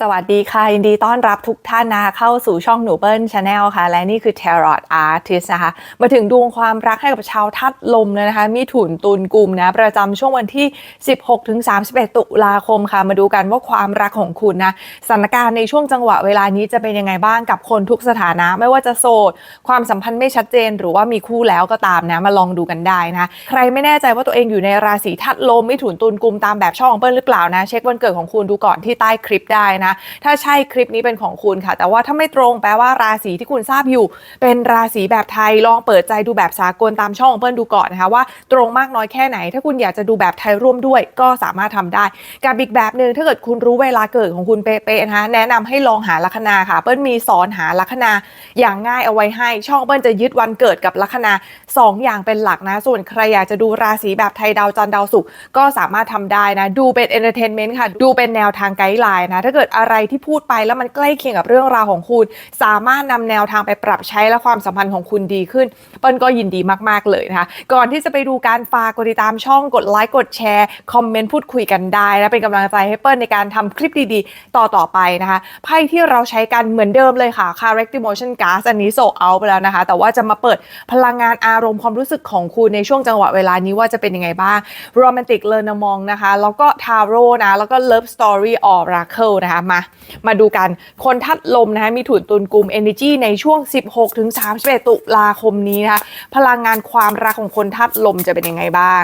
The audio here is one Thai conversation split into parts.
สวัสดีค่ะ ยินดีต้อนรับทุกท่านนะคะเข้าสู่ช่องหนูเปิ้ลชาแนลค่ะ และนี่คือ Tarot Artist นะคะ มาถึงดวงความรักให้กับชาวทัดลมเลยนะคะ มีถุนตุนกลุ่มนะ ประจำช่วงวันที่ 16ถึง31 ตุลาคมค่ะ มาดูกันว่าความรักของคุณนะสถานการณ์ในช่วงจังหวะเวลานี้จะเป็นยังไงบ้างกับคนทุกสถานะ ไม่ว่าจะโสด ความสัมพันธ์ไม่ชัดเจน หรือว่ามีคู่แล้วก็ตามนะมาลองดูกันได้นะใครไม่แน่ใจว่าตัวเองอยู่ในราศีทัดลมม่ถุนตุนกลุ่มตามแบบช่องของเปิ้ลหรือเปล่านะ เช็ควันเกิดของคุณดูก่อนที่ใต้คลิปได้นะถ้าใช่คลิปนี้เป็นของคุณค่ะ แต่ว่าถ้าไม่ตรงแปลว่าราศีที่คุณทราบอยู่ เป็นราศีแบบไทยลองเปิดใจดูแบบสากลตามช่องของเปิ้ลดูก่อนนะคะว่าตรงมากน้อยแค่ไหน ถ้าคุณอยากจะดูแบบไทยร่วมด้วย ก็สามารถทำได้กับอีกแบบหนึ่งถ้าเกิดคุณรู้เวลาเกิดของคุณเป๊ะๆนะคะแนะนำให้ลองหาลัคนาค่ะ เปิ้ลมีสอนหาลัคนาอย่างง่ายเอาไว้ให้ ช่องเปิ้ลจะยึดวันเกิดกับลัคนาสองอย่างเป็นหลักนะ ส่วนใครอยากจะดูราศีแบบไทยดาวจันทร์ดาวศุกร์ก็สามารถทำได้นะ ดูเป็นเอนเตอร์เทนเมนต์ค่ะ ดูเป็นแนวทางไกด์ไลน์นะ ถ้าเกิดอะไรที่พูดไปแล้วมันใกล้เคียงกับเรื่องราวของคุณ สามารถนำแนวทางไปปรับใช้และความสัมพันธ์ของคุณดีขึ้นเปิ้ลก็ยินดีมากๆเลยนะคะ ก่อนที่จะไปดูการฝากกดติดตามช่องกดไลค์กดแชร์คอมเมนต์พูดคุยกันได้ และเป็นกำลังใจให้เปิ้ลในการทำคลิปดีๆ ต่อต่อๆไปนะคะไพ่ที่เราใช้กันเหมือนเดิมเลยค่ะ Correct Emotion Gas อันนี้โซเอาไปแล้วนะคะ แต่ว่าจะมาเปิดพลังงานอารมณ์ความรู้สึกของคุณในช่วงจังหวะเวลานี้ว่าจะเป็นยังไงบ้าง Romantic l e r n a m o n นะคะ แล้วก็ Tarot นะ แล้วก็ Love Story Oracle นะคะมา มาดูกัน คนทัดลมนะคะมีถุนตุนกลุ่ม Energy ในช่วง 16ถึง31 ตุลาคมนี้นะคะพลังงานความรักของคนทัดลมจะเป็นยังไงบ้าง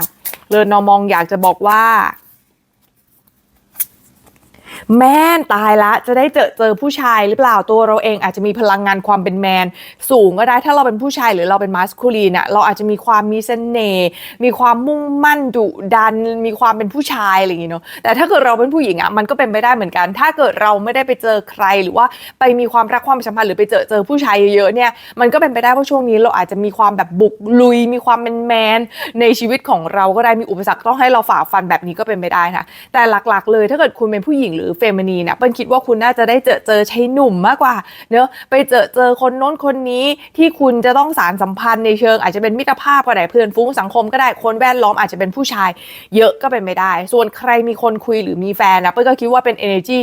เลอนอมองอยากจะบอกว่า แมนตายละ จะได้เจอเจอผู้ชายหรือเปล่าตัวเราเองอาจจะมีพลังงานความเป็นแมน สูงก็ได้ถ้าเราเป็นผู้ชายหรือเราเป็นมาสคูลีนอะเราอาจจะมีความมีเสน่ห์มีความมุ่งมั่นดุดัน มีความเป็นผู้ชายอะไรอย่างงี้เนาะแต่ถ้าเกิดเราเป็นผู้หญิงอะมันก็เป็นไปได้เหมือนกัน ถ้าเกิดเราไม่ได้ไปเจอใครหรือว่าไปมีความรักความสัมพันธ์หรือไปเจอเจอผู้ชายเยอะๆเนี่ยมันก็เป็นไปได้ว่าช่วงนี้เราอาจจะมีความแบบบุกลุย มีความเป็นแมนในชีวิตของเราก็ได้มีอุปสรรคต้องให้เราฝ่าฟันแบบนี้ก็เป็นไปได้ค่ะแต่หลักๆ เลย ถ้าเกิดคุณเป็นผู้หญิงหรือเฟมินีนเนี่ยเปิ้ลคิดว่าคุณน่าจะได้เจอเจอใช้หนุ่มมากกว่าเนอะไปเจอเจอคนโน้นคนนี้ที่คุณจะต้องสารสัมพันธ์ในเชิง อาจจะเป็นมิตรภาพก็ได้เพื่อนฟุ้งสังคมก็ได้คนแวดล้อมอาจจะเป็นผู้ชาย เยอะก็เป็นไม่ได้ ส่วนใครมีคนคุยหรือมีแฟนนะเปิ้ลก็คิดว่าเป็น energy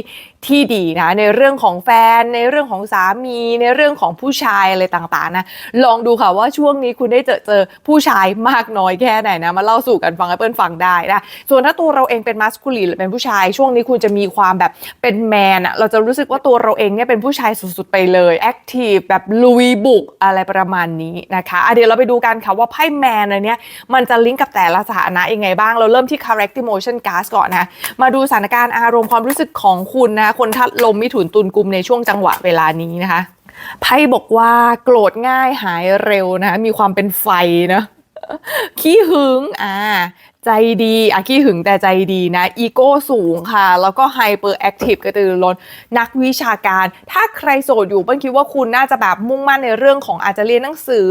ที่ดีนะในเรื่องของแฟน ในเรื่องของสามี ในเรื่องของผู้ชายอะไรต่างๆนะลองดูค่ะว่าช่วงนี้คุณได้เจอเจอผู้ชายมากน้อยแค่ไหนนะมาเล่าสู่กันฟังให้เปิ้ลฟังได้นะส่วนถ้าตัวเราเองเป็นมัสคูลีนหรือเป็นผู้ชาย ช่วงนี้คุณจะมีความแบบเป็นแมนอะเราจะรู้สึกว่าตัวเราเองเนี่ยเป็นผู้ชายสุดๆไปเลยแอคทีฟแบบลุยบุกอะไรประมาณนี้นะคะะเดี๋ยวเราไปดูกันค่ะว่าไพ่แมนอันเนี้ยมันจะลิงก์กับแต่ละสถานะยังไงบ้างเราเริ่มที่ correct emotion gas ก่อนนะมาดูสถานการณ์อารมณ์ความรู้สึกของคุณนะคนทัดลมมิถุนตุลกุมในช่วงจังหวะเวลานี้นะคะไพ่บอกว่าโกรธง่ายหายเร็วนะคะมีความเป็นไฟนะขี้หึงอ่า ใจดีอะขี้หึงแต่ใจดีนะ อีโก้สูงค่ะ แล้วก็ไฮเปอร์แอคทีฟกระตือรือร้น นักวิชาการ ถ้าใครโสดอยู่เปิ้ลคิดว่าคุณน่าจะแบบมุ่งมั่นในเรื่องของอาจจะเรียนหนังสือ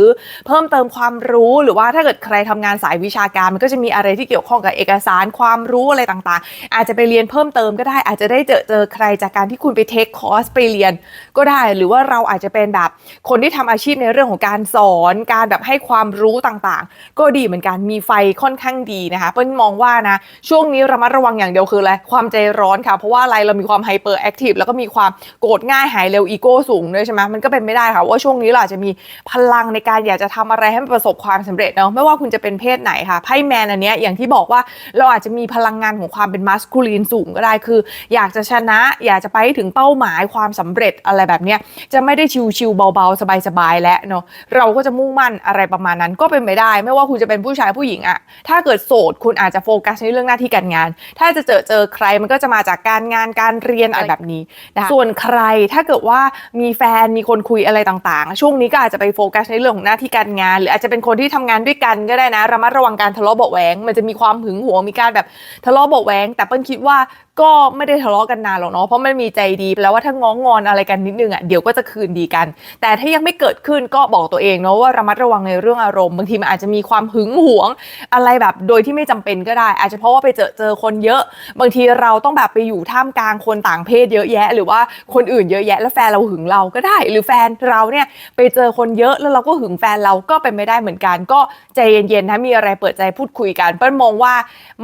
เพิ่มเติมความรู้หรือว่าถ้าเกิดใครทำงานสายวิชาการ มันก็จะมีอะไรที่เกี่ยวข้องกับเอกสารความรู้อะไรต่างๆ อาจจะไปเรียนเพิ่มเติมก็ได้ อาจจะได้เจอเจอใครจากการที่คุณไปเทคคอร์สไปเรียน ก็ได้หรือว่าเราอาจจะเป็นแบบคนที่ทำอาชีพในเรื่องของการสอนการแบบให้ความรู้ต่างๆ ก็ดีเหมือนกันมีไฟค่อนข้างดีนะคะเปิ้ลมองว่านะช่วงนี้ระมัดระวังอย่างเดียวคืออะไรความใจร้อนค่ะ เพราะว่าอะไรเรามีความไฮเปอร์แอคทีฟแล้วก็มีความโกรธง่ายหายเร็วอีโก้สูงด้วยใช่ไหมมันก็เป็นไม่ได้ค่ะว่าช่วงนี้เราอาจจะมีพลังในการอยากจะทำอะไรให้มันประสบความสำเร็จเนาะไม่ว่าคุณจะเป็นเพศไหนค่ะไพ่แมนอันเนี้ยอย่างที่บอกว่าเราอาจจะมีพลังงานของความเป็นมัสคูลีนสูงก็ได้คือ อยากจะชนะอยากจะไปถึงเป้าหมายความสำเร็จอะไรแบบเนี้ยจะไม่ได้ชิวๆเบาๆสบายๆแล้วเนาะเราก็จะมุ่งมั่นอะไรประมาณนั้นก็เป็นไปได้ ไม่ว่าคุณจะเป็นผู้ชายผู้หญิงอะถ้าเกิดโสดคุณอาจจะโฟกัสในเรื่องหน้าที่การงาน ถ้าจะเจอเจอใครมันก็จะมาจากการงานการเรียนอะไรแบบนี้นะคะส่วนใครถ้าเกิดว่ามีแฟนมีคนคุยอะไรต่างๆ ช่วงนี้ก็อาจจะไปโฟกัสในเรื่องของหน้าที่การงาน หรืออาจจะเป็นคนที่ทำงานด้วยกันก็ได้นะระมัดระวังการทะเลาะเบาะแหวงมันจะมีความหึงหวงมีการแบบทะเลาะเบาะแหวงแต่เปิ้ลคิดว่า ก็ไม่ได้ทะเลาะกันนานหรอกเนาะเพราะมันมีใจดีแล้วว่าถ้าง้องอนอะไรกันนิดนึงอะเดี๋ยวก็จะคืนดีกัน แต่ถ้ายังไม่เกิดขึ้นก็บอกตัวเองเนาะว่าระมัดระวังในเรื่องอารมณ์บางทีมันอาจจะมีความหึงหวง อะไรแบบโดยที่ไม่จำเป็นก็ได้ อาจจะเพราะว่าไปเจอเจอคนเยอะ บางทีเราต้องแบบไปอยู่ท่ามกลางคนต่างเพศเยอะแยะ หรือว่าคนอื่นเยอะแยะ แล้วแฟนเราหึงเราก็ได้ หรือแฟนเราเนี่ยไปเจอคนเยอะแล้วเราก็หึงแฟนเราก็เป็นไม่ได้เหมือนกัน ก็ใจเย็นๆถ้ามีอะไรเปิดใจพูดคุยกันเปิ้ลมองว่า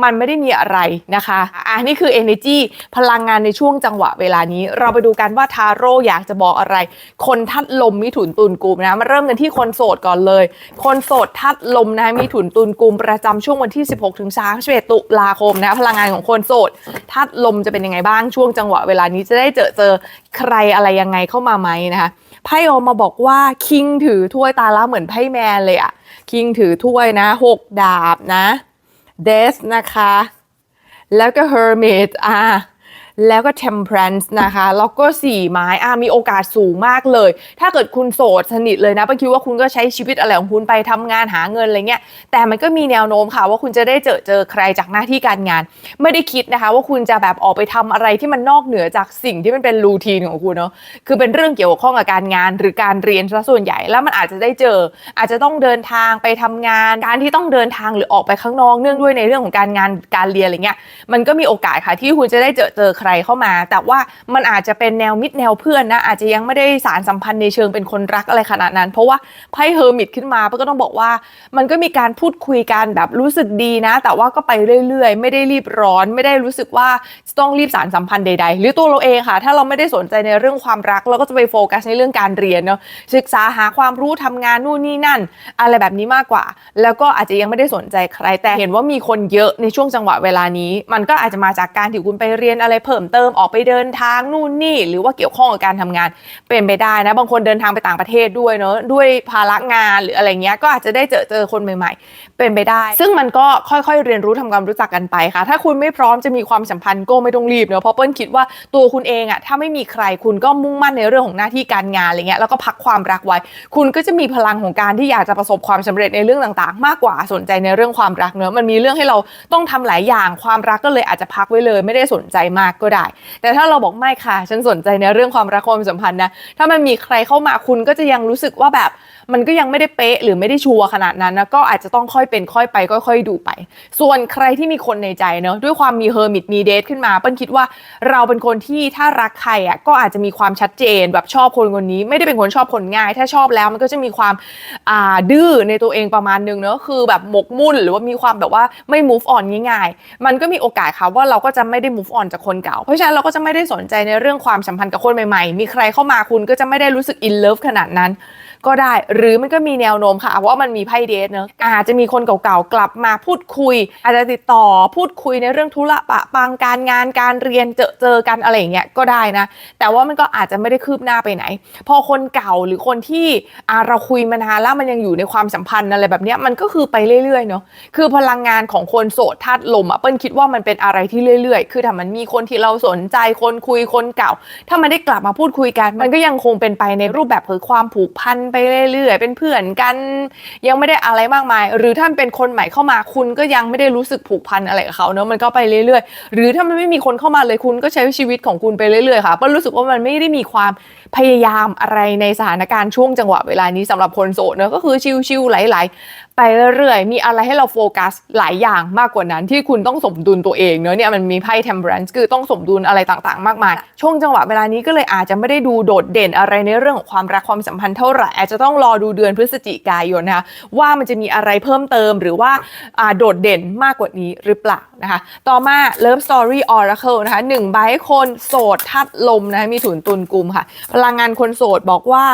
มันไม่ได้มีอะไรนะคะอะนี่คือ energy energy พลังงานในช่วงจังหวะเวลานี้ เราไปดูกันว่าทาโร่อยากจะบอกอะไร คนทัดลมมิถุนตุลกุมนะมาเริ่มกันที่คนโสดก่อนเลย คนโสดทัดลมนะมิถุนตุลกุมประจำช่วงวันที่ 16ถึง31ตุลาคมนะพลังงานของคนโสดทัดลมจะเป็นยังไงบ้างช่วงจังหวะเวลานี้จะได้เจอเจอใครอะไรยังไงเข้ามาไหมนะคะไพ่ออกมาบอกว่าคิงถือถ้วยตาละเหมือนไพ่แมนเลยอะคิงถือถ้วยนะหกดาบนะเดสนะคะ แล้วก็ hermit อ่า แล้วก็ temperance นะคะ แล้วก็สี่ไม้อะมีโอกาสสูงมากเลย ถ้าเกิดคุณโสดสนิทเลยนะป้าคิดว่าคุณก็ใช้ชีวิตอะไรของคุณไปทำงานหาเงินอะไรเงี้ย แต่มันก็มีแนวโน้มค่ะว่าคุณจะได้เจอเจอใครจากหน้าที่การงาน ไม่ได้คิดนะคะ ว่าคุณจะแบบออกไปทำอะไรที่มันนอกเหนือจากสิ่งที่มันเป็นรูทีนของคุณเนาะ คือเป็นเรื่องเกี่ยวข้องกับการงานหรือการเรียนซะส่วนใหญ่ แล้วมันอาจจะได้เจอ อาจจะต้องเดินทางไปทำงาน การที่ต้องเดินทางหรือออกไปข้างนอกเนื่องด้วยในเรื่องของการงานการเรียนอะไรเงี้ย มันก็มีโอกาสค่ะที่คุณจะได้เจอเจอใครเข้ามา แต่ว่ามันอาจจะเป็นแนวมิตรแนวเพื่อนนะ อาจจะยังไม่ได้สารสัมพันธ์ในเชิงเป็นคนรักอะไรขนาดนั้น เพราะว่าไพ่เฮอร์มิตขึ้นมาเป้ก็ต้องบอกว่า มันก็มีการพูดคุยกันแบบรู้สึกดีนะ แต่ว่าก็ไปเรื่อยๆ ไม่ได้รีบร้อน ไม่ได้รู้สึกว่าต้องรีบสารสัมพันธ์ใด ๆ หรือตัวเราเองค่ะ ถ้าเราไม่ได้สนใจในเรื่องความรักเราก็จะไปโฟกัสในเรื่องการเรียนเนาะศึกษาหาความรู้ทำงานนู่นนี่นั่น อะไรแบบนี้มากกว่า แล้วก็อาจจะยังไม่ได้สนใจใคร แต่เห็นว่ามีคนเยอะในช่วงจังหวะเวลานี้ มันก็อาจจะมาจากการที่คุณไปเรียนอะไรเพิ่มเติมออกไปเดินทางนู่นนี่ หรือว่าเกี่ยวข้องกับการทำงานเป็นไปได้นะบางคนเดินทางไปต่างประเทศด้วยเนาะด้วยภาระงานหรืออะไรเงี้ยก็อาจจะได้เจอเจอคนใหม่ ๆ เป็นไปได้ ซึ่งมันก็ค่อยๆเรียนรู้ทำความรู้จักกันไปค่ะ ถ้าคุณไม่พร้อมจะมีความสัมพันธ์ก็ไม่ต้องรีบเนาะเพราะเปิ้ลคิดว่าตัวคุณเองอะถ้าไม่มีใครคุณก็มุ่งมั่นในเรื่องของหน้าที่การงานอะไรเงี้ยแล้วก็พักความรักไว้ คุณก็จะมีพลังของการที่อยากจะประสบความสำเร็จในเรื่องต่างๆ มากกว่าสนใจในเรื่องความรักเนอะมันมีเรื่องให้เราต้องทำหลายอย่างความรักก็เลยอาจจะพักไว้เลย ไม่ได้สนใจมากก็ได้ แต่ถ้าเราบอกไม่ค่ะ ฉันสนใจในเรื่องความรักความสัมพันธ์นะ ถ้ามันมีใครเข้ามาคุณก็จะยังรู้สึกว่าแบบมันก็ยังไม่ได้เป๊ะหรือไม่ได้ชัวร์ขนาดนั้นนะก็อาจจะต้องค่อยเป็นค่อยไปค่อยๆดูไป ส่วนใครที่มีคนในใจเนอะด้วยความมีเฮอร์มิตมีเดทขึ้นมาเปิ้ลคิดว่าเราเป็นคนที่ถ้ารักใครอะก็อาจจะมีความชัดเจนแบบชอบคนคนนี้ ไม่ได้เป็นคนชอบคนง่าย ถ้าชอบแล้วมันก็จะมีความอ่าดื้อในตัวเองประมาณนึงเนอะคือแบบหมกมุ่นหรือว่ามีความแบบว่าไม่ move on ง่ายๆ มันก็มีโอกาสค่ะว่าเราก็จะไม่ได้ move on จากคนเก่า เพราะฉะนั้นเราก็จะไม่ได้สนใจในเรื่องความสัมพันธ์กับคนใหม่ๆ มีใครเข้ามาคุณก็จะไม่ได้รู้สึก in love ขนาดนั้น ก็ได้ หรือมันก็มีแนวโน้มค่ะว่ามันมีไพ่เดทเนอะอาจจะมีคนเก่าๆกลับมาพูดคุย อาจจะติดต่อพูดคุยในเรื่องธุระปะปังการงานการเรียนเจอเจอกันอะไรอย่างเงี้ยก็ได้นะ แต่ว่ามันก็อาจจะไม่ได้คืบหน้าไปไหน พอคนเก่าหรือคนที่เราคุยมานานแล้วมันยังอยู่ในความสัมพันธ์อะไรแบบเนี้ยมันก็คือไปเรื่อยๆเนาะคือพลังงานของคนโสดธาตุลมอะเปิ้ลคิดว่ามันเป็นอะไรที่เรื่อยๆ คือถ้ามันมีคนที่เราสนใจคนคุยคนเก่า ถ้ามันได้กลับมาพูดคุยกัน มันก็ยังคงเป็นไปในรูปแบบคือความผูกพันไปเรื่อยๆเป็นเพื่อนกัน ยังไม่ได้อะไรมากมาย หรือถ้าเป็นคนใหม่เข้ามาคุณก็ยังไม่ได้รู้สึกผูกพันอะไรกับเขาเนอะมันก็ไปเรื่อยๆ หรือถ้ามันไม่มีคนเข้ามาเลยคุณก็ใช้ชีวิตของคุณไปเรื่อยๆค่ะเปิ้ลรู้สึกว่ามันไม่ได้มีความ พยายามอะไรในสถานการณ์ช่วงจังหวะเวลานี้สำหรับคนโสดเนอะก็คือชิลๆไหลๆไปเรื่อยๆมีอะไรให้เราโฟกัสหลายอย่างมากกว่านั้น ที่คุณต้องสมดุลตัวเองเนอะเนี่ยมันมีไพ่ temperance คือต้องสมดุลอะไรต่างๆ มากมายช่วงจังหวะเวลานี้ก็เลยอาจจะไม่ได้ดูโดดเด่นอะไรในเรื่องของความรักความสัมพันธ์เท่าไหร่อาจจะต้องรอดูเดือนพฤศจิกายนนะคะว่ามันจะมีอะไรเพิ่มเติมหรือว่าโดดเด่นมากกว่านี้หรือเปล่านะคะต่อมา Love Story Oracle นะคะหนึ่งใบให้คนโสดทัดลมนะะมีถุนตุนกลุ่มค่ะพลังงานคนโสดบอกว่า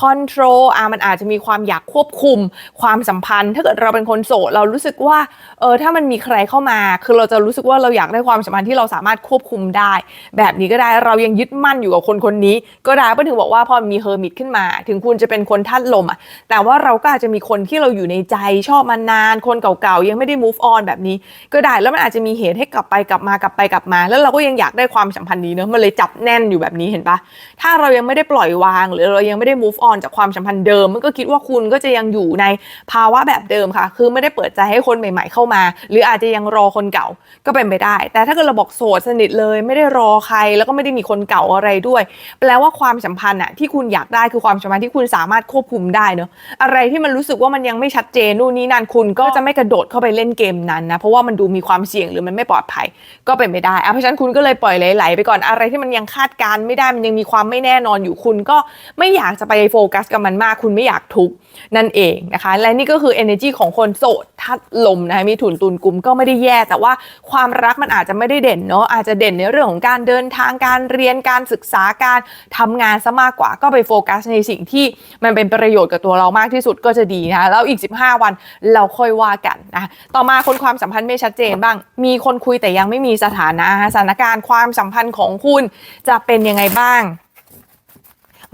control อะมันอาจจะมีความอยากควบคุมความสัมพันธ์ ถ้าเกิดเราเป็นคนโสดเรารู้สึกว่าเออถ้ามันมีใครเข้ามา คือเราจะรู้สึกว่าเราอยากได้ความสัมพันธ์ที่เราสามารถควบคุมได้ แบบนี้ก็ได้เรายังยึดมั่นอยู่กับคนคนนี้ ก็ได้เพื่อถึงบอกว่าพอมีเฮอร์มิตขึ้นมา ถึงคุณจะเป็นคนทัดลมอะแต่ว่าเราก็อาจจะมีคนที่เราอยู่ในใจชอบมานาน คนเก่าๆยังไม่ได้ move on แบบนี้ ก็ได้แล้วมันอาจจะมีเหตุให้กลับไปกลับมากลับไปกลับมา แล้วเราก็ยังอยากได้ความสัมพันธ์นี้เนอะมันเลยจับแน่นอยู่แบบนี้เห็นปะถ้าเรายังไม่ได้ปล่อยวาง หรือเรายังไม่ได้ move on จากความสัมพันธ์เดิม มันก็คิดว่าคุณก็จะยังอยู่ในภาวะแบบเดิมค่ะ คือไม่ได้เปิดใจให้คนใหม่ๆเข้ามา หรืออาจจะยังรอคนเก่าก็เป็นไปได้ แต่ถ้าเกิดเราบอกโสดสนิทเลยไม่ได้รอใครแล้วก็ไม่ได้มีคนเก่าอะไรด้วย แปลว่าความสัมพันธ์อะที่คุณอยากได้คือความสัมพันธ์ที่คุณสามารถควบคุมได้เนอะอะไรที่มันรู้สึกว่ามันยังไม่ชัดเจนนู่นนี่นั่นคุณก็จะไม่กระโดดเข้าไปเล่นเกมนั้นนะเพราะว่ามันดูมีความเสี่ยงหรือมันไม่ปลอดภัย ก็เป็นไปได้อะเพราะฉะนั้นคุณก็เลยปล่อยไหลๆไปก่อนอะไรที่มันยังคาดการไม่ได้มันยังมีความไม่แน่นอนอยู่คุณก็ไม่อยากจะไปโฟกัสกับมันมาก คุณไม่อยากทุกข์นั่นเองนะคะ และนี่ก็คือ energy ของคนโสดทัดลมนะคะมีถุนตุนกลุ่มก็ไม่ได้แย่ แต่ว่าความรักมันอาจจะไม่ได้เด่นเนาะอาจจะเด่นในเรื่องของการเดินทางการเรียนการศึกษาการทำงานซะมากกว่าก็ไปโฟกัสในสิ่งที่มันเป็นประโยชน์กับตัวเรามากที่สุดก็จะดีนะคะแล้วอีก 15 วันเราค่อยว่ากันนะต่อมาคนความสัมพันธ์ไม่ชัดเจนบ้าง มีคนคุยแต่ยังไม่มีสถานะสถานการณ์ความสัมพันธ์ของคุณจะเป็นยังไงบ้าง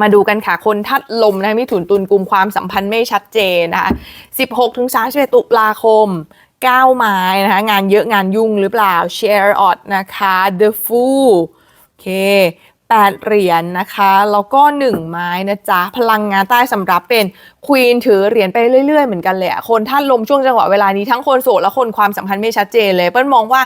มาดูกันค่ะ คนทัดลมนะมิถุนตุลกลุ่มความสัมพันธ์ไม่ชัดเจนนะคะ16ถึง31ตุลาคม9ไม้นะคะงานเยอะงานยุ่งหรือเปล่า Share o d นะคะ The Fool โอเค8เหรียญนนะคะ แล้วก็1ไม้นะจ๊ะ พลังงานใต้สำรับเป็นควีนถือเหรียญไปเรื่อยๆเหมือนกันเลยอะคนท่านลมช่วงจังหวะเวลานี้ทั้งคนโสดและคนความสัมพันธ์ไม่ชัดเจนเลยเปิ้ลมองว่า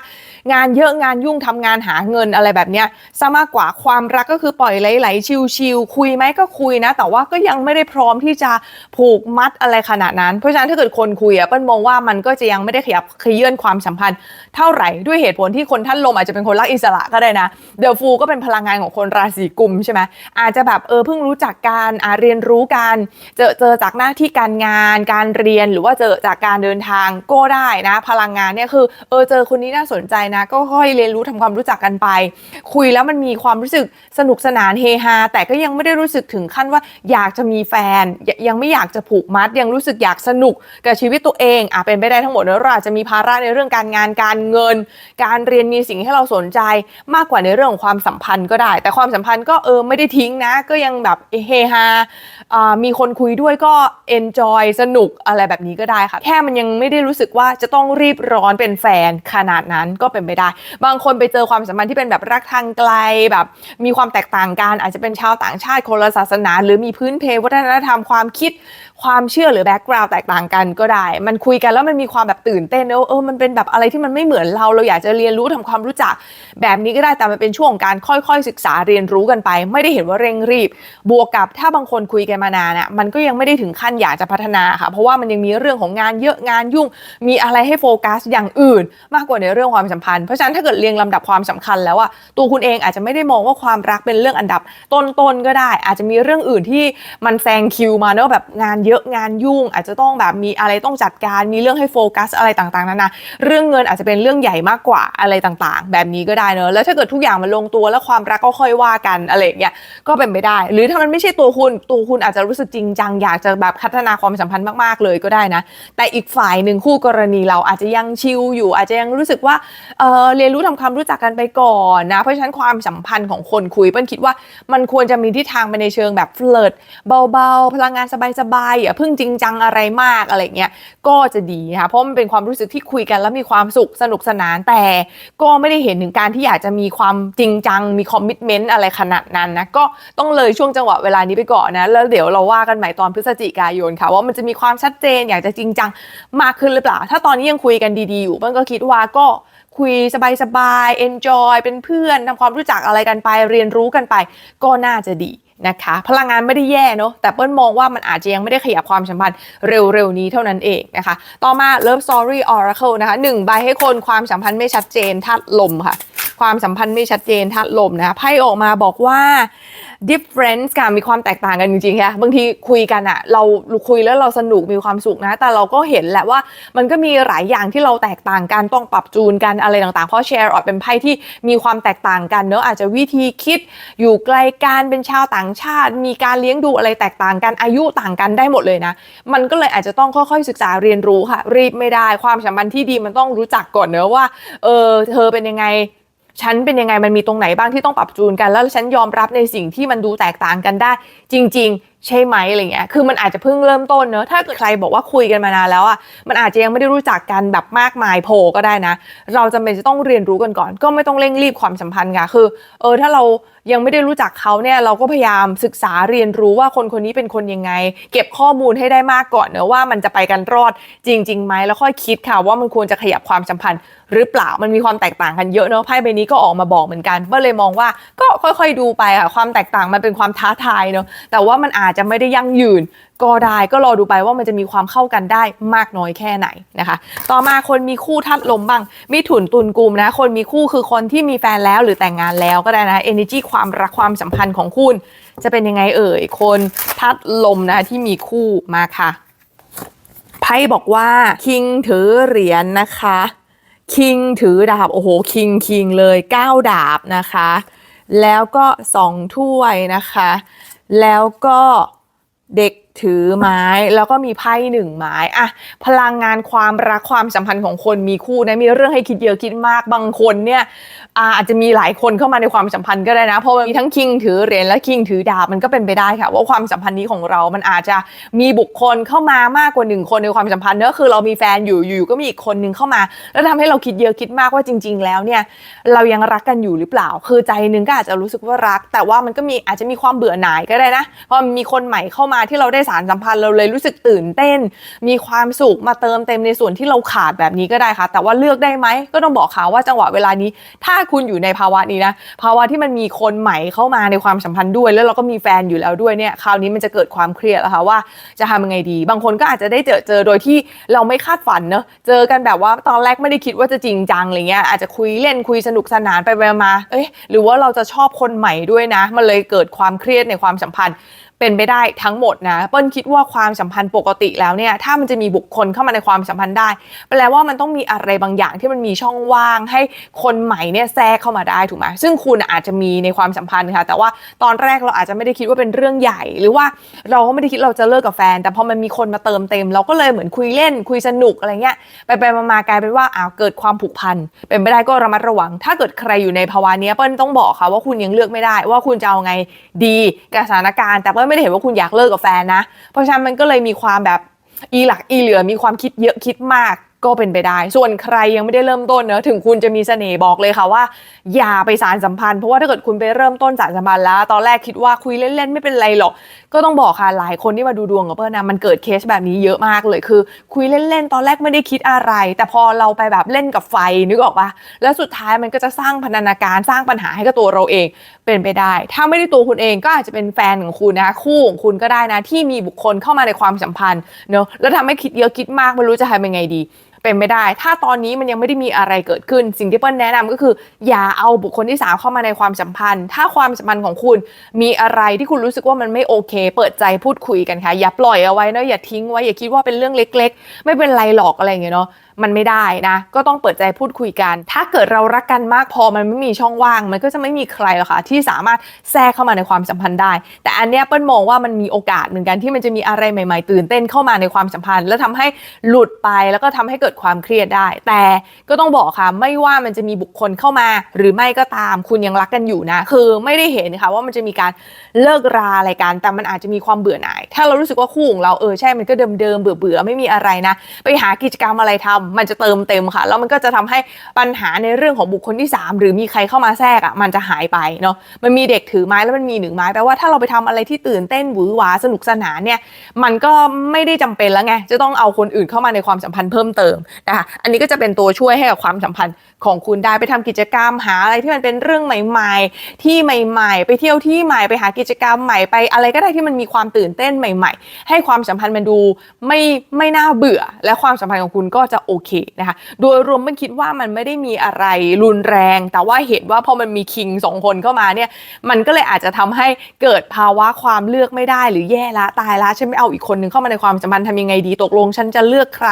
งานเยอะงานยุ่งทำงานหาเงินอะไรแบบเนี้ยซะมากกว่าความรักก็คือปล่อยไหลๆชิวๆคุยไหมก็คุยนะ แต่ว่าก็ยังไม่ได้พร้อมที่จะผูกมัดอะไรขนาดนั้น เพราะฉะนั้นถ้าเกิดคนคุยอะเปิ้ลมองว่ามันก็จะยังไม่ได้ขยับขยื่นความสัมพันธ์ เท่าไหร่ด้วยเหตุผลที่คนท่านลมอาจจะเป็นคนรักอิสระก็ได้นะเดอะฟูก็เป็นพลังงานของคนราศีกุมใช่ไหมอาจจะแบบเออเพิ่งรู้จักการอาเรียนรู้กันเจอเจอจากหน้าที่การงานการเรียนหรือว่าเจอจากการเดินทางก็ได้นะ พลังงานเนี่ยคือเออเจอคนนี้น่าสนใจนะ ก็ค่อยเรียนรู้ทำความรู้จักกันไป คุยแล้วมันมีความรู้สึกสนุกสนานเฮฮาแต่ก็ยังไม่ได้รู้สึกถึงขั้นว่าอยากจะมีแฟนยยังไม่อยากจะผูกมัด ยังรู้สึกอยากสนุกกับชีวิตตัวเองอะเป็นไปได้ทั้งหมดเนอะเราอาจจะมีภาระในเรื่องการงานการเงิน การเรียนมีสิ่งให้เราสนใจมากกว่าในเรื่องของความสัมพันธ์ก็ได้ แต่ความสัมพันธ์ก็เออไม่ได้ทิ้งนะ ก็ยังแบบเฮฮามีคนคุยด้วยก็ enjoy สนุกอะไรแบบนี้ก็ได้ค่ะ แค่มันยังไม่ได้รู้สึกว่าจะต้องรีบร้อนเป็นแฟนขนาดนั้นก็เป็นไปได้ บางคนไปเจอความสัมพันธ์ที่เป็นแบบรักทางไกลแบบ มีความแตกต่างกันอาจจะเป็นชาวต่างชาติคนละศาสนา หรือมีพื้นเพวัฒนธรรมความคิดความเชื่อหรือแบ็กกราวด์แตกต่างกันก็ได้ มันคุยกันแล้วมันมีความแบบตื่นเต้นเนอเออมันเป็นแบบอะไรที่มันไม่เหมือนเราเราอยากจะเรียนรู้ทำความรู้จัก แบบนี้ก็ได้แต่มันเป็นช่วงของการค่อยๆศึกษาเรียนรู้กันไป ไม่ได้เห็นว่าเร่งรีบ บวกกับถ้าบางคนคุยกันมานานน่ะมันก็ยังไม่ได้ถึงขั้นอยากจะพัฒนาค่ะ เพราะว่ามันยังมีเรื่องของงานเยอะงานยุ่ง มีอะไรให้โฟกัสอย่างอื่น มากกว่าในเรื่องความสัมพันธ์ เพราะฉะนั้นถ้าเกิดเรียงลำดับความสำคัญแล้วอะตัวคุณเองอาจจะไม่ได้มองว่าความรักเป็นเรื่องอันดับต้นๆก็ได้ อาจจะมีเรื่องอื่นที่มันแซงคิวมาเนอะแบบงานเยอะงานยุ่ง อาจจะต้องแบบมีอะไรต้องจัดการมีเรื่องให้โฟกัสอะไรต่างๆนานาเรื่องเงินอาจจะเป็นเรื่องใหญ่มากกว่าอะไรต่างๆ แบบนี้ก็ได้เนอะแล้วถ้าเกิดทุกอย่างมันลงตัวแล้วความรักก็ค่อยว่ากันอะไรอย่างเงี้ยก็เป็นไปได้ หรือถ้ามันไม่ใช่ตัวคุณตัวคุณอาจจะรู้สึกจริงจังอยากจะแบบพัฒนาความสัมพันธ์มากๆเลยก็ได้นะ แต่อีกฝ่ายหนึ่งคู่กรณีเราอาจจะยังชิลอยู่ อาจจะยังรู้สึกว่าเออเรียนรู้ทำความรู้จักกันไปก่อนนะ เพราะฉะนั้นความสัมพันธ์ของคนคุยเปิ้ลคิดว่ามันควรจะมีทิศทางไปในเชิงแบบเฟลิร์ตเบาๆ พลังงานสบายๆอย่าเพิ่งจริงจังอะไรมากอะไรเงี้ยก็จะดีนะคะเพราะมันเป็นความรู้สึกที่คุยกันแล้วมีความสุขสนุกสนานแต่ ก็ไม่ได้เห็นถึงการที่อยากจะมีความจริงจังมีคอมมิชเมนต์อะไรขนาดนั้นนะก็ต้องเลยช่วงจังหวะเวลานี้ไปก่อนนะแล้วเดี๋ยวเราว่ากันใหม่ตอนพฤศจิกายนค่ะ ว่ามันจะมีความชัดเจนอยากจะจริงจังมากขึ้นหรือเปล่า ถ้าตอนนี้ยังคุยกันดีๆอยู่เปิ้ลก็คิดว่าก็ คุยสบายๆ enjoy เป็นเพื่อนทำความรู้จักอะไรกันไป เรียนรู้กันไป ก็น่าจะดีนะคะ พลังงานไม่ได้แย่เนาะแต่เปิ้ลมองว่ามันอาจจะยังไม่ได้ขยับความสัมพันธ์เร็วๆนี้เท่านั้นเองนะคะ ต่อมา Love Story Oracle นะคะหนึ่งใบให้คนความสัมพันธ์ไม่ชัดเจนธาตุลมค่ะ ความสัมพันธ์ไม่ชัดเจนธาตุลมนะคะไพ่ออกมาบอกว่า difference ค่ะมีความแตกต่างกันจริงๆค่ะบางทีคุยกันอะเราคุยแล้วเราสนุกมีความสุขนะ แต่เราก็เห็นแหละว่ามันก็มีหลายอย่างที่เราแตกต่างกันต้องปรับจูนกันอะไรต่างๆ เพราะแชร์ออดเป็นไพ่ที่มีความแตกต่างกันเนอะอาจจะวิธีคิดอยู่ไกลกันเป็นชาวต่างชาติ มีการเลี้ยงดูอะไรแตกต่างกันอายุต่างกันได้หมดเลยนะ มันก็เลยอาจจะต้องค่อยๆศึกษาเรียนรู้ค่ะ รีบไม่ได้ความสัมพันธ์ที่ดีมันต้องรู้จักก่อนเนอะว่าเออเธอเป็นยังไงฉันเป็นยังไงมันมีตรงไหนบ้างที่ต้องปรับจูนกัน แล้วฉันยอมรับในสิ่งที่มันดูแตกต่างกันได้ จริง ๆ ใช่ไหมอะไรเงี้ย คือมันอาจจะเพิ่งเริ่มต้นเนอะ ถ้าเกิดใครบอกว่าคุยกันมานานแล้วอะ มันอาจจะยังไม่ได้รู้จักกันแบบมากมายโผก็ได้นะ เราจำเป็นจะต้องเรียนรู้กันก่อน ก็ไม่ต้องเร่งรีบความสัมพันธ์ค่ะ คือ เออ ถ้าเรายังไม่ได้รู้จักเขาเนี่ย เราก็พยายามศึกษาเรียนรู้ว่าคนคนนี้เป็นคนยังไง เก็บข้อมูลให้ได้มากก่อนเนอะว่ามันจะไปกันรอดจริงๆไหมแล้วค่อยคิดค่ะว่ามันควรจะขยับความสัมพันธ์ หรือเปล่า มันมีความแตกต่างกันเยอะเนอะไพ่ใบนี้ก็ออกมาบอกเหมือนกัน ก็เลยมองว่าก็ค่อย ๆ ดูไปค่ะ ความแตกต่างมันเป็นความท้าทายเนอะแต่ว่ามันอาจจะไม่ได้ยั่งยืน ก็ได้ก็รอดูไปว่ามันจะมีความเข้ากันได้มากน้อยแค่ไหนนะคะ ต่อมาคนมีคู่ทัดลมบ้างมีถุนตุนกุมนะ คนมีคู่คือคนที่มีแฟนแล้วหรือแต่งงานแล้วก็ได้นะ energy ความรักความสัมพันธ์ของคุณ จะเป็นยังไงเอ่ย คนทัดลมนะที่มีคู่มาค่ะไพ่บอกว่าคิงถือเหรียญนะคะคิงถือดาบโอ้โหคิงคิงเลย 9 ดาบนะคะ แล้วก็สองถ้วยนะคะ แล้วก็เด็ก ถือไม้แล้วก็มีไพ่หนึ่งไม้อะพลังงานความรักความสัมพันธ์ของคนมีคู่นะมีเรื่องให้คิดเยอะคิดมากบางคนเนี่ยอาจจะมีหลายคนเข้ามาในความสัมพันธ์ก็ได้นะ เพราะมีทั้งคิงถือเหรียญและคิงถือดาบมันก็เป็นไปได้ค่ะ ว่าความสัมพันธ์นี้ของเรา มันอาจจะมีบุคคลเข้ามามากกว่าหนึ่งคนในความสัมพันธ์เนอะคือเรามีแฟนอยู่อยู่ก็มีอีกคนนึงเข้ามา แล้วทำให้เราคิดเยอะคิดมากว่าจริง ๆ แล้วเนี่ยเรายังรักกันอยู่หรือเปล่า คือใจหนึงก็อาจจะรู้สึกว่ารัก แต่ว่ามันก็มีอาจจะมีความเบื่อหน่ายก็ได้นะเพราะมีคนใหม่เข้ามาที่เราได้สารสัมพันธ์เราเลยรู้สึกตื่นเต้น มีความสุขมาเติมเต็มในส่วนที่เราขาดแบบนี้ก็ได้ค่ะ แต่ว่าเลือกได้ไหมก็ต้องบอกค่ะว่าจังหวะเวลานี้ ถ้าคุณอยู่ในภาวะนี้นะภาวะที่มันมีคนใหม่เข้ามาในความสัมพันธ์ด้วย แล้วเราก็มีแฟนอยู่แล้วด้วยเนี่ยคราวนี้มันจะเกิดความเครียดแล้วค่ะว่าจะทำยังไงดี บางคนก็อาจจะได้เจอเจอโดยที่เราไม่คาดฝันเนอะเจอกันแบบว่าตอนแรกไม่ได้คิดว่าจะจริงจังอะไรเงี้ยอาจจะคุยเล่นคุยสนุกสนานไปไปมาเอ้ยหรือว่าเราจะชอบคนใหม่ด้วยนะ มันเลยเกิดความเครียดในความสัมพันธ์ เป็นไปได้ทั้งหมดนะเปิ้ลคิดว่าความสัมพันธ์ปกติแล้วเนี่ยถ้ามันจะมีบุคคลเข้ามาในความสัมพันธ์ได้แปลว่ามันต้องมีอะไรบางอย่างที่มันมีช่องว่างให้คนใหม่เนี่ยแทรกเข้ามาได้ถูกไหมซึ่งคุณอาจจะมีในความสัมพันธ์ค่ะแต่ว่าตอนแรกเราอาจจะไม่ได้คิดว่าเป็นเรื่องใหญ่ หรือว่าเราก็ไม่ได้คิดเราจะเลิกกับแฟน แต่พอมันมีคนมาเติมเต็ม เราก็เลยเหมือนคุยเล่น คุยสนุกอะไรเงี้ยไปไปๆมาๆกลายเป็นว่าอ้าวเกิดความผูกพันเป็นไปได้ก็ระมัดระวัง ถ้าเกิดใครอยู่ในภาวะเนี้ยเปิ้ลต้องบอกค่ะว่าคุณยังเลือกไม่ได้ ว่าคุณจะเอาไงดีกับสถานการณ์แต่เปิ้ลไม่ได้เห็นว่าคุณอยากเลิกกับแฟนนะ เพราะฉะนั้นมันก็เลยมีความแบบอีหลักอีเหลือมีความคิดเยอะคิดมาก ก็เป็นไปได้ ส่วนใครยังไม่ได้เริ่มต้นเนอะถึงคุณจะมีเสน่ห์บอกเลยค่ะว่า อย่าไปสารสัมพันธ์เพราะว่าถ้าเกิดคุณไปเริ่มต้นสารสัมพันธ์แล้ว ตอนแรกคิดว่าคุยเล่นๆไม่เป็นไรหรอก ก็ต้องบอกค่ะหลายคนที่มาดูดวงกับเปิ้ลนะมันเกิดเคสแบบนี้เยอะมากเลยคือ คุยเล่นๆตอนแรกไม่ได้คิดอะไร แต่พอเราไปแบบเล่นกับไฟนึกออกปะแล้วสุดท้ายมันก็จะสร้างพันธนาการสร้างปัญหาให้กับตัวเราเองเป็นไปได้ ถ้าไม่ได้ตัวคุณเองก็อาจจะเป็นแฟนของคุณนะคะคู่ของคุณก็ได้นะที่มีบุคคลเข้ามาในความสัมพันธ์เนอะแล้วทำให้คิดเยอะคิดมากไม่รู้จะทำยังไงดี เป็นไม่ได้ ถ้าตอนนี้มันยังไม่ได้มีอะไรเกิดขึ้น สิ่งที่เปิ้ลแนะนำก็คือ อย่าเอาบุคคลที่สามเข้ามาในความสัมพันธ์ ถ้าความสัมพันธ์ของคุณมีอะไรที่คุณรู้สึกว่ามันไม่โอเค เปิดใจพูดคุยกันค่ะ อย่าปล่อยเอาไว้นะอย่าทิ้งไว้อย่าคิดว่าเป็นเรื่องเล็ก ๆ ไม่เป็นไรหรอกอะไรอย่างเงี้ยเนาะมันไม่ได้นะ ก็ต้องเปิดใจพูดคุยกัน ถ้าเกิดเรารักกันมากพอมันไม่มีช่องว่าง มันก็จะไม่มีใครหรอกค่ะที่สามารถแทรกเข้ามาในความสัมพันธ์ได้ แต่อันเนี้ยเปิ้ลมองว่ามันมีโอกาสเหมือนกันที่มันจะมีอะไรใหม่ ๆ ตื่นเต้นเข้ามาในความสัมพันธ์ แล้วทำให้หลุดไปแล้วก็ทำให้เกิดความเครียดได้ แต่ก็ต้องบอกค่ะไม่ว่ามันจะมีบุคคลเข้ามา หรือไม่ก็ตามคุณยังรักกันอยู่นะ คือไม่ได้เห็นค่ะว่ามันจะมีการเลิกราอะไรกันแต่มันอาจจะมีความเบื่อหน่าย ถ้าเรารู้สึกว่าคู่ของเราเออใช่มันก็เดิมๆเบื่อๆไม่มีอะไรนะ ไปหากิจกรรมอะไรทำมันจะเติมเต็มค่ะ แล้วมันก็จะทำให้ปัญหาในเรื่องของบุคคลที่ 3 หรือมีใครเข้ามาแทรกอะมันจะหายไปเนาะมันมีเด็กถือไม้แล้วมันมีหนึ่งไม้แปลว่าถ้าเราไปทำอะไรที่ตื่นเต้นหวือหวาสนุกสนานเนี่ยมันก็ไม่ได้จำเป็นแล้วไงจะต้องเอาคนอื่นเข้ามาในความสัมพันธ์เพิ่มเติมนะคะอันนี้ก็จะเป็นตัวช่วยให้กับความสัมพันธ์ของคุณได้ไปทำกิจกรรมหาอะไรที่มันเป็นเรื่องใหม่ ๆ ที่ใหม่ ๆ ไปเที่ยวที่ใหม่ไปหากิจกรรมใหม่ไปอะไรก็ได้ที่มันมีความตื่นเต้นใหม่ ๆ ให้ความสัมพันธ์มันดูไม่ไม่น่าเบื่อ และความสัมพันธ์ของคุณก็จะโอเคนะคะโดยรวมไม่คิดว่ามันไม่ได้มีอะไรรุนแรง แต่ว่าเห็นว่าพอมันมีคิงสองคนเข้ามาเนี่ยมันก็เลยอาจจะทำให้เกิดภาวะความเลือกไม่ได้หรือแย่ละตายละฉันไม่เอาอีกคนนึงเข้ามาในความสัมพันธ์ทำยังไงดีตกลง ฉันจะเลือกใคร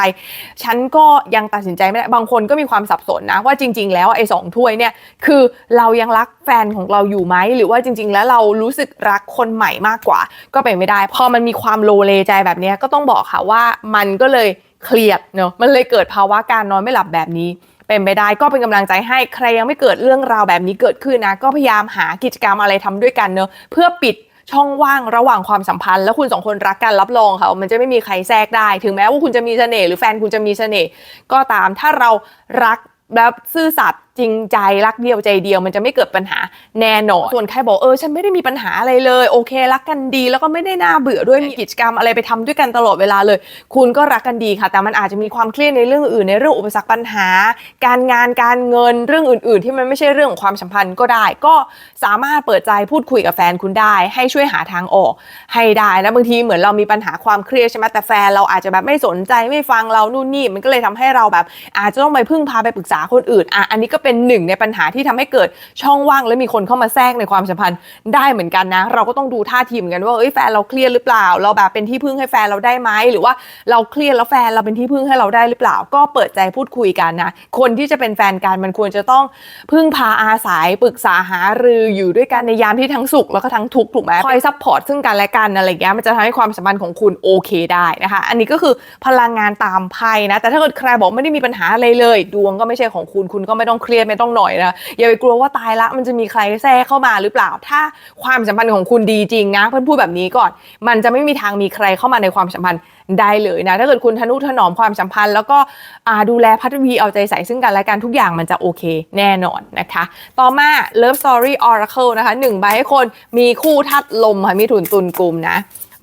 ฉันก็ยังตัดสินใจไม่ได้บางคนก็มีความสับสนนะว่าจริง ๆ แล้วไอ้สองถ้วยเนี่ยคือเรายังรักแฟนของเราอยู่ไหมหรือว่าจริง ๆ แล้วเรารู้สึกรักคนใหม่มากกว่า ก็เป็นไม่ได้ พอมันมีความโลเลใจแบบนี้ก็ต้องบอกค่ะว่ามันก็เลย เครียดเนอะมันเลยเกิดภาวะการนอนไม่หลับแบบนี้ เป็นไปได้ก็เป็นกำลังใจให้ใครยังไม่เกิดเรื่องราวแบบนี้เกิดขึ้นนะ ก็พยายามหากิจกรรมอะไรทำด้วยกันเนอะเพื่อปิดช่องว่างระหว่างความสัมพันธ์ แล้วคุณสองคนรักกันรับรองค่ะว่ามันจะไม่มีใครแทรกได้ ถึงแม้ว่าคุณจะมีเสน่ห์หรือแฟนคุณจะมีเสน่ห์ก็ตามถ้าเรารักแบบซื่อสัตย์ จริงใจรักเดียวใจเดียวมันจะไม่เกิดปัญหาแน่นอนส่วนใครบอกเออฉันไม่ได้มีปัญหาอะไรเลยโอเค รักกันดีแล้วก็ไม่ได้น่าเบื่อด้วยมีกิจกรรมอะไรไปทำด้วยกันตลอดเวลาเลย คุณก็รักกันดีค่ะ แต่มันอาจจะมีความเครียดในเรื่องอื่นในเรื่องอุปสรรคปัญหา การงานการเงินเรื่องอื่น ๆ ที่มันไม่ใช่เรื่องของความสัมพันธ์ก็ได้ ก็สามารถเปิดใจพูดคุยกับแฟนคุณได้ ให้ช่วยหาทางออก ให้ได้นะบางทีเหมือนเรามีปัญหาความเครียดใช่ไหมแต่แฟนเราอาจจะแบบไม่สนใจไม่ฟังเรานู่นนี่มันก็เลยทำให้เราแบบ อาจจะต้องไปพึ่งพาไปปรึกษาคนอื่นอะอันนี้ก็เป็นหนึ่งในปัญหาที่ทำให้เกิดช่องว่างและมีคนเข้ามาแทรกในความสัมพันธ์ได้เหมือนกันนะ เราก็ต้องดูท่าทีเหมือนกันว่าเอ้ยแฟนเราเครียดหรือเปล่า เราแบบเป็นที่พึ่งให้แฟนเราได้ไหมหรือว่าเราเครียดแล้วแฟนเราเป็นที่พึ่งให้เราได้หรือเปล่า ก็เปิดใจพูดคุยกันนะคนที่จะเป็นแฟนกันมันควรจะต้องพึ่งพาอาศัยปรึกษาหารืออยู่ด้วยกันในยามที่ทั้งสุขแล้วก็ทั้งทุกข์ถูกไหมคอยซัพพอร์ตซึ่งกันและกันอะไรอย่างเงี้ยมันจะทำให้ความสัมพันธ์ของคุณโอเคได้นะคะ อันนี้ก็คือพลังงานตามไพ่นะแต่ถ้าเกิดใครบอกไม่ได้มีปัญหาอะไรเลย ดวงก็ไม่ใช่ของคุณคุณก็ไม่ต้องเครียดไม่ต้องหน่อยนะอย่าไปกลัวว่าตายละมันจะมีใครแทรกเข้ามาหรือเปล่า ถ้าความสัมพันธ์ของคุณดีจริงนะเพื่อนพูดแบบนี้ก่อน มันจะไม่มีทางมีใครเข้ามาในความสัมพันธ์ได้เลยนะ ถ้าเกิดคุณทนุถนอมความสัมพันธ์ แล้วก็ดูแลพัฒวีเอาใจใส่ซึ่งกันและกันทุกอย่างมันจะโอเคแน่นอนนะคะ ต่อมา Love Story Oracle นะคะหนึ่งใบให้คนมีคู่ทัดลมค่ะมีถุนตุนกลุ่มนะ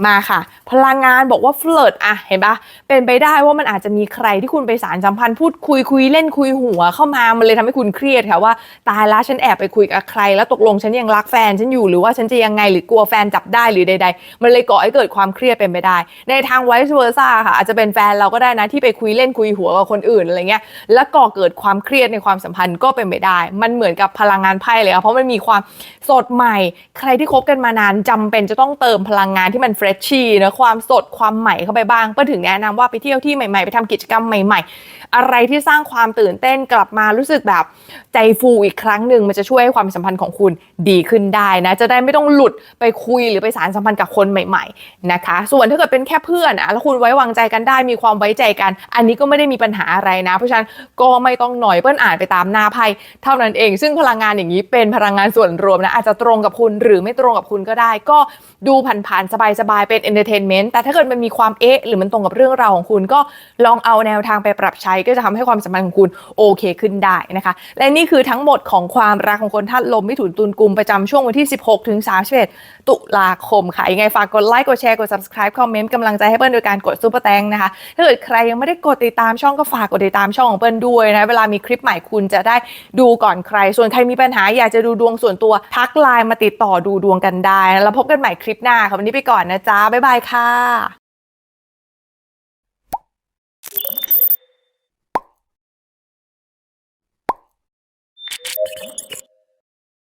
มาค่ะ พลังงานบอกว่าเฟลิร์ตอะเห็นปะเป็นไปได้ว่ามันอาจจะมีใครที่คุณไปสารสัมพันธ์พูดคุยคุยเล่นคุยหัวเข้ามามันเลยทำให้คุณเครียดค่ะว่าตายละฉันแอบไปคุยกับใคร แล้วตกลงฉันยังรักแฟนฉันอยู่หรือว่าฉันจะยังไงหรือกลัวแฟนจับได้หรือใด ๆ มันเลยก่อให้เกิดความเครียดเป็นไปได้ ในทางไวซ์เวอร์ซ่าค่ะอาจจะเป็นแฟนเราก็ได้นะที่ไปคุยเล่นคุยหัวกับคนอื่นอะไรเงี้ยแล้วก่อเกิดความเครียดในความสัมพันธ์ก็เป็นไปได้ มันเหมือนกับพลังงานไพ่เลยค่ะเพราะมันมีความสดใหม่ ใครที่คบกันมานานจำเป็นจะต้องเติมพลังงานที่มันเฟรชชี่นะความสดความใหม่เข้าไปบ้างเพื่อถึงแนะนำว่าไปเที่ยวที่ใหม่ๆ ไปทำกิจกรรมใหม่ๆ อะไรที่สร้างความตื่นเต้นกลับมารู้สึกแบบใจฟูอีกครั้งหนึ่งมันจะช่วยให้ความสัมพันธ์ของคุณดีขึ้นได้นะ จะได้ไม่ต้องหลุดไปคุยหรือไปสารสัมพันธ์กับคนใหม่ๆนะคะ ส่วนถ้าเกิดเป็นแค่เพื่อนอะแล้วคุณไว้วางใจกันได้มีความไว้ใจกัน อันนี้ก็ไม่ได้มีปัญหาอะไรนะ เพราะฉะนั้นก็ไม่ต้องหน่อยเปิ้ลอ่านไปตามหน้าไพ่เท่านั้นเอง ซึ่งพลังงานอย่างนี้เป็นพลังงานส่วนรวมนะอาจจะตรงกับคุณหรือไม่ตรงกับคุณก็ได้ ก็ดูผ่านๆสบายๆเป็นเอนเตอร์เทนเมนต์แต่ถ้าเกิดมันมีความเอ๊ะหรือมันตรงกับเรื่องราวของคุณ ก็ลองเอาแนวทางไปปรับใช้ก็จะทำให้ความสัมพันธ์ของคุณโอเคขึ้นได้นะคะ และนี่คือทั้งหมดของความรักของคนท่านลมมิถุนตุลกุมประจำช่วงวันที่ 16ถึง31ตุลาคมค่ะยังไงฝากกดไลค์กดแชร์กด subscribe คอมเมนต์กำลังใจให้เปิ้ลโดยการกดซุปเปอร์แตงนะคะถ้าเกิดใครยังไม่ได้กดติดตามช่องก็ฝากกดติดตามช่องของเปิ้ลด้วยนะเวลามีคลิปใหม่คุณจะได้ดูก่อนใคร ส่วนใครมีปัญหาอยากจะดูดวงส่วนตัวทักไลน์มาติดต่อดูดวงกันได้นะแล้วพบกันใหม่คลิปหน้าค่ะวันนี้ไปก่อนนะจ๊ะบ๊ายบายค่ะ